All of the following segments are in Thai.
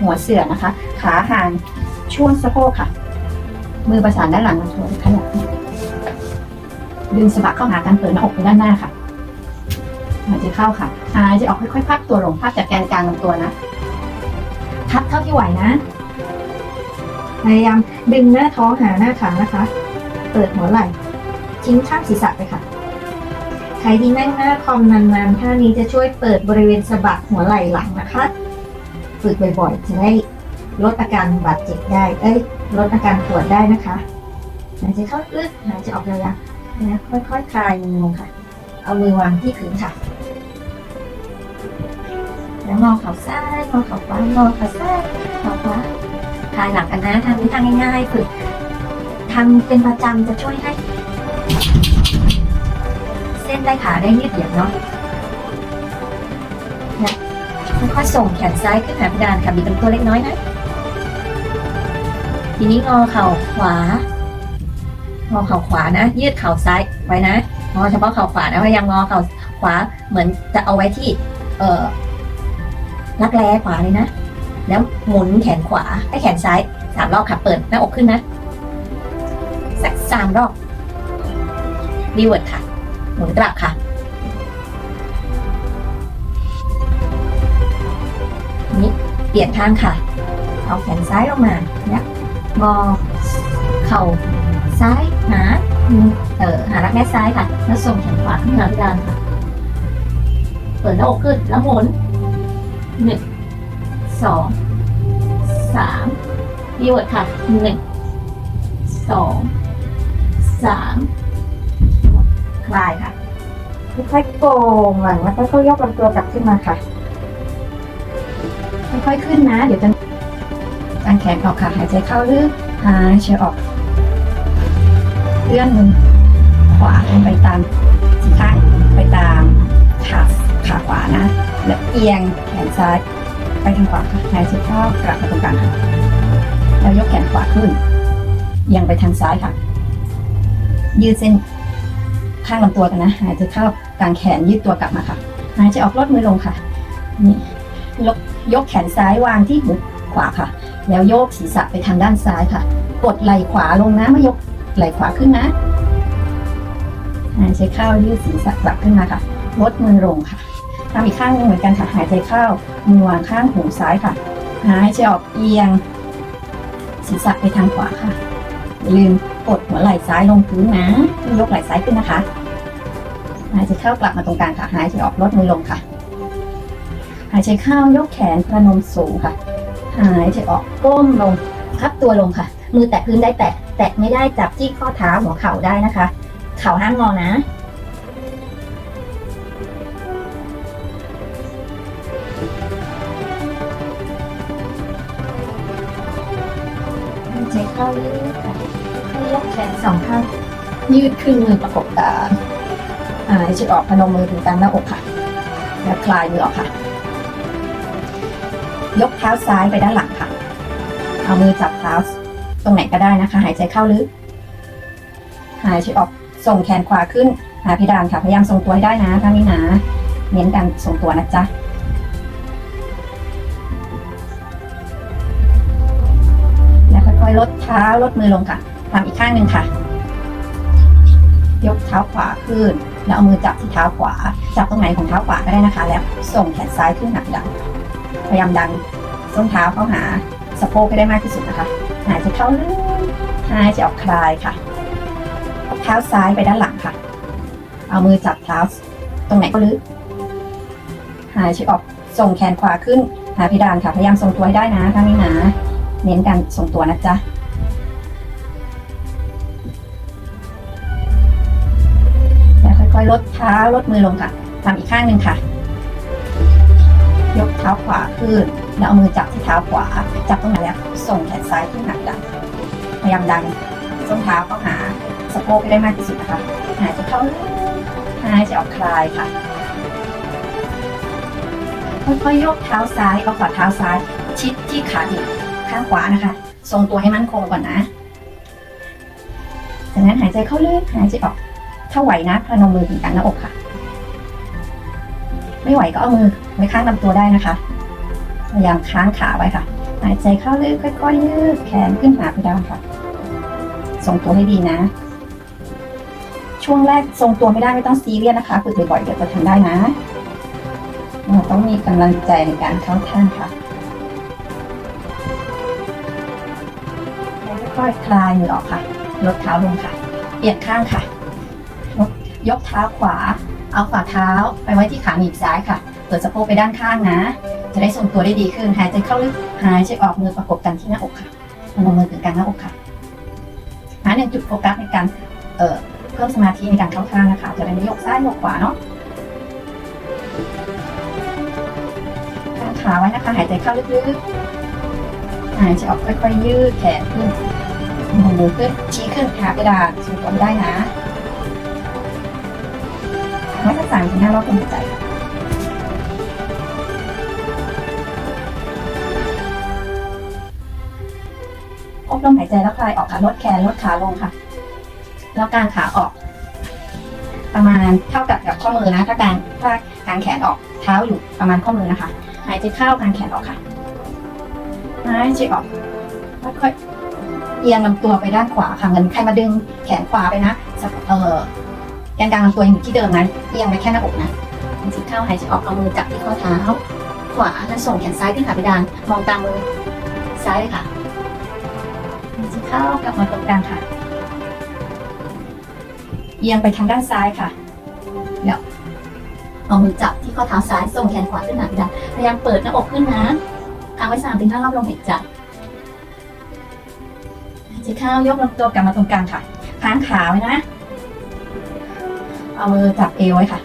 หัวเสือนะคะ ขาห่างช่วงสะโพกค่ะ มือประสานด้านหลังลำตัวขยับดึงสะบักเข้าหาการเปิดหน้าอกไปด้านหน้าค่ะหายใจเข้าค่ะหายใจออกค่อยๆพับตัวลงพับจากแกนกลางลำตัวนะพับเท่าที่ไหวนะพยายามดึงหน้าท้องหาหน้าขานะคะ เปิดหัวไหล่ทิ้งข้างศีรษะไปค่ะใครที่นั่งหน้าคอมนานๆท่านี้จะช่วยเปิดบริเวณสะบักหัวไหล่หลังนะคะ ฝึกบ่อยๆ จะได้ลดอาการบาดเจ็บได้เอ้ยลดอาการปวดได้นะคะหายใจเข้าลึกหายใจออกยาวๆนะค่อยๆคลายมือลงค่ะ เอามือวางที่พื้นค่ะแล้วงองเข่าซ้ายงองเข่าขวางองเข่าซ้ายเข่าขวาคลายหลังกันนะทำนี้ทำง่ายๆฝึกทำเป็นประจำจะช่วยให้ เส้นได้ขาได้ยืดเหยียดเนาะ ค่อยๆส่งแขนซ้ายขึ้นหาเพดานค่ะบีบลำตัวเล็กน้อยนะ ทีนี้งอเข่าขวางอเข่าขวานะ ยืดเข่าซ้ายไว้นะงอเฉพาะเข่าขวานะพยายามงอเข่าขวาเหมือนจะเอาไว้ที่ เอ่อรักแร้ขวาเลยนะ แล้วหมุนแขนขวาให้แขนซ้ายสามรอบค่ะเปิดหน้าอกขึ้นนะสักสามรอบรีเวิร์ดค่ะ หมุนกลับค่ะ ปลี่ยนข้างค่ะ เอาแขนซ้ายลงมาเนี่ยงอเข่าซ้ายหาเออหารักแร้ซ้ายค่ะ แล้วส่งแขนขวาขึ้นหาเพดานค่ะ เปิดหน้าอกขึ้นแล้วหมุนหนึ่งสองสามรีเวิร์ดค่ะหนึ่งสองสามคลายค่ะค่อยๆโกงหลังแล้วค่อยๆยกลำตัวกลับขึ้นมาค่ะ ค่อยๆขึ้นนะ เดี๋ยวจะกางแขนออกค่ะ หายใจเข้าลึกหายใจออกเลื่อนมือขวาลงไปตามสีข้างไปตามขาขาขวานะ แล้วเอียงแขนซ้ายไปทางขวาค่ะหายใจเข้ากลับมาตรงกลางค่ะแล้วยกแขนขวาขึ้นเอียงไปทางซ้ายค่ะ ยืดเส้นข้างลำตัวกันนะ หายใจเข้ากางแขนยืดตัวกลับมาค่ะ หายใจออกลดมือลงค่ะ นี่ยก ยกแขนซ้ายวางที่หูขวาค่ะ แล้วโยกศีรษะไปทางด้านซ้ายค่ะ กดไหล่ขวาลงนะไม่ยกไหล่ขวาขึ้นนะหายใจเข้ายืดศีรษะกลับขึ้นมาค่ะ ลดมือลงค่ะทำอีกข้างนึงเหมือนกันค่ะ หายใจเข้า มือวางข้างหูซ้ายค่ะ หายใจออกเอียง ศีรษะไปทางขวาค่ะ อย่าลืมกดหัวไหล่ซ้ายลงพื้นนะไม่ยกไหล่ซ้ายขึ้นนะคะ หายใจเข้ากลับมาตรงกลางค่ะ หายใจออกลดมือลงค่ะายใจเข้ายกแขนประนมสูงค่ะ หายใจออกก้มลงพับตัวลงค่ะ มือแตะพื้นได้แตะ แตะไม่ได้จับที่ข้อเท้าหัวเข่าได้นะคะ เข่าห้ามงอนะหายใจเข้าลึกค่ะให้ยกแขนสองข้าง ยืดขึ้นมือประกบตาหายใจออกพนมมือถึงกลางหน้าอกค่ะ แล้วคลายมือออกค่ะ ยกเท้าซ้ายไปด้านหลังค่ะ เอามือจับเท้าตรงไหนก็ได้นะคะ หายใจเข้าลึก หายใจออก ส่งแขนขวาขึ้น หาเพดานค่ะ พยายามทรงตัวให้ได้นะท่านี้นะเน้นการทรงตัวนะจ๊ะแล้วค่อยๆลดเท้าลดมือลงค่ะทำอีกข้างหนึ่งค่ะ ยกเท้าขวาขึ้น แล้วเอามือจับที่เท้าขวา จับตรงไหนของเท้าขวาก็ได้นะคะ แล้วส่งแขนซ้ายขึ้นหนักดัน พยายามดันส้นเท้าเข้าหาสะโพกให้ได้มากที่สุดนะคะ หายใจเข้าลึกหายใจออกคลายค่ะเท้าซ้ายไปด้านหลังค่ะ เอามือจับเท้าตรงไหนก็ลึกหายใจออกส่งแขนขวาขึ้น หาเพดานค่ะ พยายามทรงตัวให้ได้นะท่านี้นะ เน้นการทรงตัวนะจ๊ะแล้วค่อยๆ ลดเท้าลดมือลงค่ะทำอีกข้างหนึ่งค่ะ ยกเท้าขวาขึ้น แล้วเอามือจับที่เท้าขวา จับตรงไหนแล้วส่งแขนซ้ายขึ้นหนักดันพยายามดันส้นเท้าเข้าหาสะโพกให้ได้มากที่สุดนะคะหายใจเข้าลึกหายใจออกคลายค่ะค่อยๆยกเท้าซ้ายเอาฝ่าเท้าซ้าย ชิดที่ขาดิข้างขวานะคะ ทรงตัวให้มั่นคงก่อนนะจากนั้นหายใจเข้าลึกหายใจออก ถ้าไหวนะพนมมือถึงกลางหน้าอกค่ะ ไม่ไหวก็เอามือ ไว้ข้างลำตัวได้นะคะ พยายามค้างขาไว้ค่ะ หายใจเข้าลึกค่อยๆยืดแขนขึ้นหาเพดานค่ะ ทรงตัวให้ดีนะ ช่วงแรกทรงตัวไม่ได้ไม่ต้องซีเรียสนะคะฝึกบ่อยๆเดี๋ยวจะทำได้นะเราต้องมีกำลังใจในการเข้าท่าค่ะค่อยๆคลายมือออกค่ะ ลดเท้าลงค่ะเปลี่ยนข้างค่ะ ยกเท้าขวา เอาฝ่าเท้าไปไว้ที่ขาหนีบซ้ายค่ะ เปิดสะโพกไปด้านข้างนะ จะได้ทรงตัวได้ดีขึ้น หายใจเข้าลึก หายใจออกมือประกบกันที่หน้าอกค่ะมองมือถึงกลางหน้าอกค่ะ หาหนึ่งจุดโฟกัสในการเอ่อเพิ่มสมาธิในการเข้าท่านะคะ จะได้ไม่ยกซ้ายยกขวาเนาะกางขาไว้นะคะ หายใจเข้าลึกๆ หายใจออกค่อยๆ ยืดแขนขึ้นมองมือขึ้น ชี้ขึ้นขาไปดานสูงตัวไม่ได้นะไว้สักสามถึงห้ารอบเป็นหัวใจ บลมหายใจแล้วคลายออกค่ะลดแขนลดขาลงค่ะ แล้วกางขาออก ประมาณเท่ากับกับข้อมือนะ ถ้ากางถ้ากางแขนออกเท้าอยู่ประมาณข้อมือนะคะ หายใจเข้ากางแขนออกค่ะหายใจออกค่อยๆเอียงลำตัวไปด้านขวาค่ะเหมือนใครมาดึงแขนขวาไปนะเออแกนกลางลำตัวยังอยู่ที่เดิมนะเอียงไปแค่หน้าอกนะหายใจเข้าหายใจออกเอามือจับที่ข้อเท้า ขวาแล้วส่งแขนซ้ายขึ้นหาเพดานมองตามมือ เข้ากลับมาตรงกลางค่ะ เอียงไปทางด้านซ้ายค่ะเดี๋ยวเอามือจับที่ข้อเท้าซ้ายส่งแขนขวาขึ้นหาเพดานพยายามเปิดหน้าอกขึ้นนะค้างไว้สามถึงห้ารอบลมหายใจหายใจเข้ายกลำตัวกลับมาตรงกลางค่ะ ค้างขาไว้นะ เอามือจับเอวไว้ค่ะ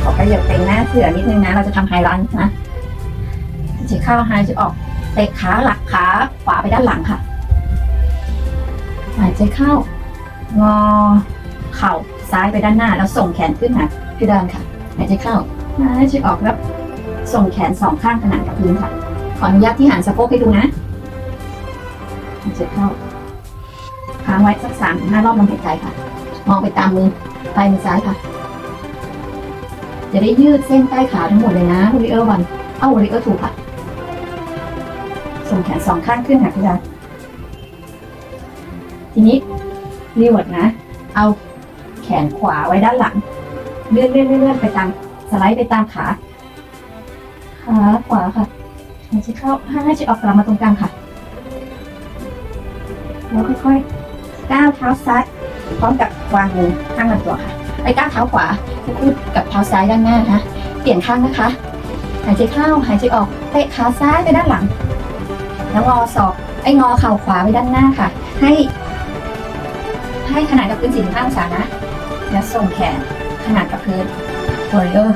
เขอขยับไปหน้าเสือนิดนึงนะ เราจะทำไฮรันนะจะเข้าไฮจะออกเตะขาหลักขาขวาไปด้านหลังค่ะ หายใจเข้า งอ เข่าซ้ายไปด้านหน้า แล้วส่งแขนขึ้นหาเพดานค่ะ หายใจเข้าหายใจออกแล้วส่งแขนสองข้างขนานกับพื้นค่ะ ขออนุญาตที่หันสะโพกให้ดูนะหายใจเข้าค้างไว้สักสามห้ารอบลมหายใจค่ะ มองไปตามมือปลายมือซ้ายค่ะ จะได้ยืดเส้นใต้ขาทั้งหมดเลยนะวอริเออร์วัน เอาวอริเออร์ถูกค่ะ ส่งแขนสองข้างขึ้นหาพี่ดาทีนี้รีเวิร์ดนะ เอาแขนขวาไว้ด้านหลัง เลื่อนเลื่อนเลื่อนไปตามสไลด์ไปตามขา ขาขวาค่ะหายใจเข้าให้ใจออกกลับมาตรงกลางค่ะ แล้วค่อยๆก้าวเท้าซ้าย พร้อมกับวางมือข้างลำตัวค่ะ ไปก้าวเท้าขวาคู่กับเท้าซ้ายด้านหน้านะ เปลี่ยนข้างนะคะ หายใจเข้าหายใจออกเตะขาซ้ายไปด้านหลัง แล้วงอศอกไอ้งอเข่าขวาไปด้านหน้าค่ะ ให้ ให้ขนาดกับพื้นสี่ห้าองศานะแล้วส่งแขนขนาดกับพื้น warrior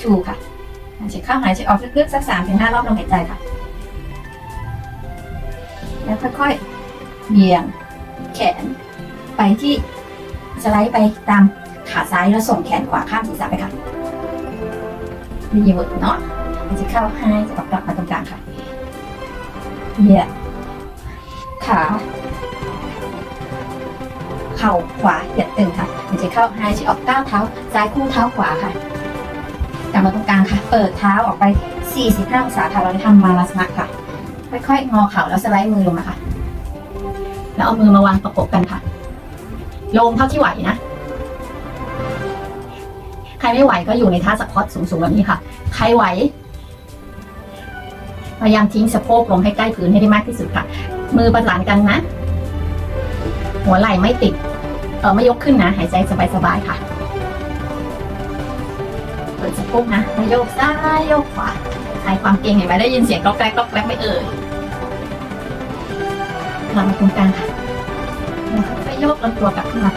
two ค่ะหายใจเข้าหายใจออกลึกๆสักสามถึงห้ารอบลมหายใจค่ะ แล้วค่อยๆเบี่ยง แขนไปที่ สไลด์ไปตามขาซ้ายแล้วส่งแขนขวาข้ามศีรษะไปค่ะรีเวิร์ดเนาะมันจะเข้าให้จะกกลับมาตรงกลางค่ะเหยียดขาเข่าขวาเหยียดตึงค่ะ มันจะเข้าให้จะออกก้าวเท้าซ้ายคู่เท้าขวาค่ะกลับมาตรงกลางค่ะ เปิดเท้าออกไป 45องศาค่ะ เราได้ทำมาลาสนะค่ะ ค่อยๆ งอเข่าแล้วสไลด์มือลงมาค่ะ แล้วเอามือมาวางประกบกันค่ะ ลงเท่าที่ไหวนะ ใครไม่ไหวก็อยู่ในท่าสควอตสูงๆแบบนี้ค่ะ ใครไหว พยายามทิ้งสะโพกลงให้ใกล้พื้นให้ได้มากที่สุดค่ะ มือประสานกันนะ หัวไหล่ไม่ติด เออไม่ยกขึ้นนะ หายใจสบายๆค่ะ เปิดสะโพกนะแล้วโยกซ้ายโยกขวาใครความเก่งเห็นไหมได้ยินเสียงก๊อกแกรกก๊อกแกรกไม่เอ่ยเรามาตรงกลางค่ะ โยกลำตัวกลับขึ้นมา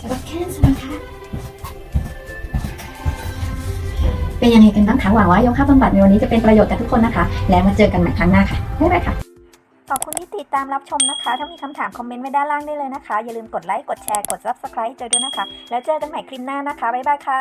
สวัสดีค่ะสวัสดีค่ะเป็นยังไงกันบ้างคะหวังว่าโยคะบำบัดในวันนี้จะเป็นประโยชน์กับทุกคนนะคะ แล้วมาเจอกันใหม่ครั้งหน้าค่ะบ๊ายบายค่ะขอบคุณที่ติดตามรับชมนะคะ ถ้ามีคำถามคอมเมนต์ไว้ด้านล่างได้เลยนะคะ อย่าลืมกดไลค์ กดแชร์ กด subscribe เจอด้วยนะคะ แล้วเจอกันใหม่คลิปหน้านะคะ บ๊ายบายค่ะ